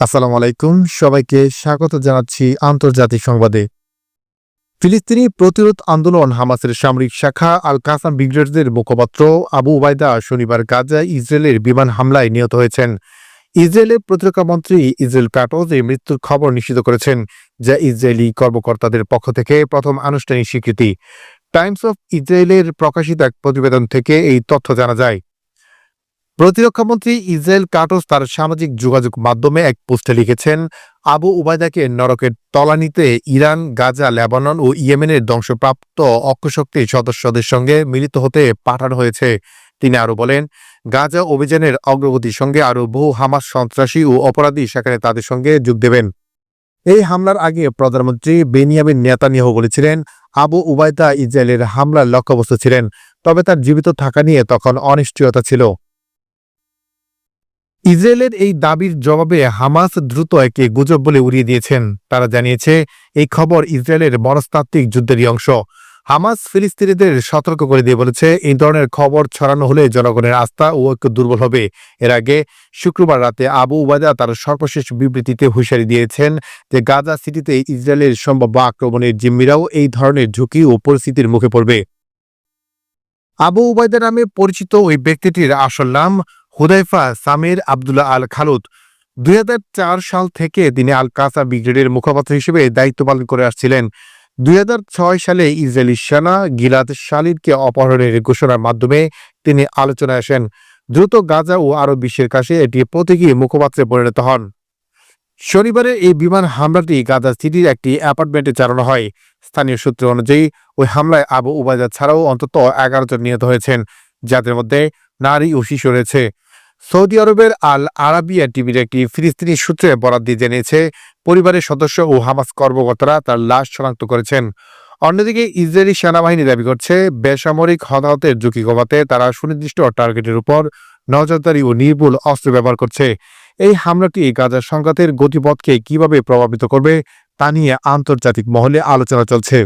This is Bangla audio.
আসসালামু আলাইকুম। সবাইকে স্বাগত জানাচ্ছি আন্তর্জাতিক সংবাদে। ফিলিস্তিনি প্রতিরোধ আন্দোলন হামাসের সামরিক শাখা আল কাসাম ব্রিগেডদের মুখপাত্র আবু উবায়দা শনিবার গাজায় ইসরায়েলের বিমান হামলায় নিহত হয়েছেন। ইসরায়েলের প্রতিরক্ষা মন্ত্রী ইসরায়েল প্যাটোজ এই মৃত্যুর খবর নিশ্চিত করেছেন, যা ইসরায়েলি কর্মকর্তাদের পক্ষ থেকে প্রথম আনুষ্ঠানিক স্বীকৃতি। টাইমস অফ ইসরায়েলের প্রকাশিত এক প্রতিবেদন থেকে এই তথ্য জানা যায়। প্রতিরক্ষামন্ত্রী ইসরায়েল কাটোস তার সামাজিক যোগাযোগ মাধ্যমে এক পোস্টে লিখেছেন, আবু উবায়দাকে নরকের তলানিতে ইরান, গাজা, লেবানন ও ইয়েমেনের ধ্বংসপ্রাপ্ত অক্ষশক্তির সদস্যদের সঙ্গে মিলিত হতে পাঠানো হয়েছে। তিনি আরও বলেন, গাজা অভিযানের অগ্রগতির সঙ্গে আরও বহু হামাস সন্ত্রাসী ও অপরাধী সেখানে তাদের সঙ্গে যোগ দেবেন। এই হামলার আগে প্রধানমন্ত্রী বেনিয়ামিন নেতানিয়াহু বলেছিলেন, আবু উবায়দা ইসরায়েলের হামলার লক্ষ্যবস্তু ছিলেন, তবে তার জীবিত থাকা নিয়ে তখন অনিশ্চয়তা ছিল। ইসরায়েলের এই দাবির জবাবে হামাস দ্রুত একে গুজব বলে উড়িয়ে দিয়েছেন। তারা জানিয়েছে, এই খবর ইসরায়েলের মনস্তাত্ত্বিক যুদ্ধেরই অংশ। হামাস ফিলিস্তিনিদের সতর্ক করে দিয়ে বলেছে, এই ধরনের খবর ছড়ানো হলে জনগণের আস্থা ও ঐক্য দুর্বল হবে। এর আগে শুক্রবার রাতে আবু উবায়দা তার সর্বশেষ বিবৃতিতে হুঁশিয়ারি দিয়েছেন যে, গাজা সিটিতে ইসরায়েলের সম্ভাব্য আক্রমণের জিম্মিরাও এই ধরনের ঝুঁকি ও পরিস্থিতির মুখে পড়বে। আবু উবায়দা নামে পরিচিত ওই ব্যক্তিটির আসল নাম হুদাইফা সামির আবদুল্লাহ আল খালুদ দুই হাজার চার সাল থেকে তিনি আল কাসা ব্রিগেডের মুখপাত্র হিসেবে দায়িত্ব পালন করে আসছিলেন। দুই হাজার ছয় সালে ইসরায়েলি সেনা গিলাদ শালিদকে অপহরণের ঘোষণার মাধ্যমে তিনি আলোচনায় আসেন। দ্রুত গাজা ও আরব বিশ্বের কাছে এটি প্রতীকী মুখপাত্রে পরিণত হন। শনিবারের এই বিমান হামলাটি গাজা সিটির একটি অ্যাপার্টমেন্টে চালানো হয়। স্থানীয় সূত্র অনুযায়ী, ওই হামলায় আবু উবায়দা ছাড়াও অন্তত এগারো জন নিহত হয়েছেন, যাদের মধ্যে নারী ও শিশু রয়েছে। সৌদি আরবের আল আরাবিয়া টিভির একটি ফিলিস্তিনি সূত্রে বরাদ দিয়ে জানিয়েছে, পরিবারের সদস্য ও হামাস কর্মকর্তারা তার লাশ শনাক্ত করেছেন। অন্যদিকে ইসরায়েলি সেনাবাহিনী দাবি করছে, বেসামরিক হতাহতের ঝুঁকি কমাতে তারা সুনির্দিষ্ট টার্গেটের উপর নজরদারি ও নির্ভুল অস্ত্র ব্যবহার করছে। এই হামলাটি গাজার সংঘাতের গতিপথকে কীভাবে প্রভাবিত করবে তা নিয়ে আন্তর্জাতিক মহলে আলোচনা চলছে।